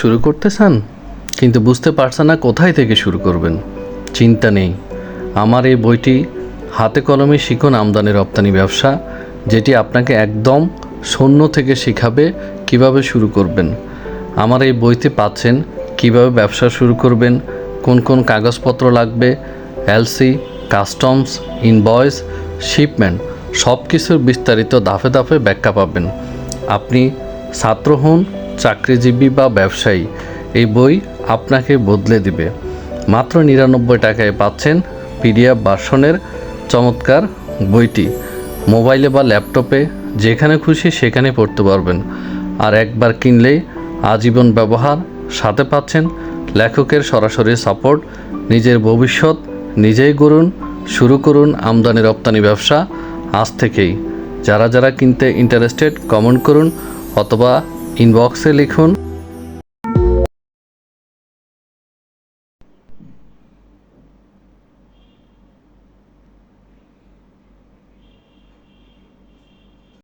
শুরু করতে চান কিন্তু বুঝতে পারছেন না কোথায় থেকে শুরু করবেন। চিন্তা নেই। আমার এই বইটি হাতে কলমে শিখুন আমদানি রপ্তানি ব্যবসা, যেটি আপনাকে একদম শূন্য থেকে শেখাবে কীভাবে শুরু করবেন। আমার এই বইতে পাচ্ছেন কীভাবে ব্যবসা শুরু করবেন, কোন কোন কাগজপত্র লাগবে, এলসি, কাস্টমস, ইনভয়েস, শিপমেন্ট সব কিছুর বিস্তারিত দাফে দাফে ব্যাখ্যা পাবেন। আপনি ছাত্র হন চাকরিজীবী বা ব্যবসায়ী, এই বই আপনাকে বদলে দিবে। মাত্র নিরানব্বই টাকায় পাচ্ছেন পিডিএফ ভার্সনের চমৎকার বইটি। মোবাইলে বা ল্যাপটপে যেখানে খুশি সেখানে পড়তে পারবেন। আর একবার কিনলেই আজীবন ব্যবহার, সাথে পাচ্ছেন লেখকের সরাসরি সাপোর্ট, নিজের ভবিষ্যৎ নিজেই গড়ুন, শুরু করুন আমদানি রপ্তানি ব্যবসা আজ থেকেই। যারা যারা কিনতে ইন্টারেস্টেড কমেন্ট করুন অথবা ইনবক্সে লিখুন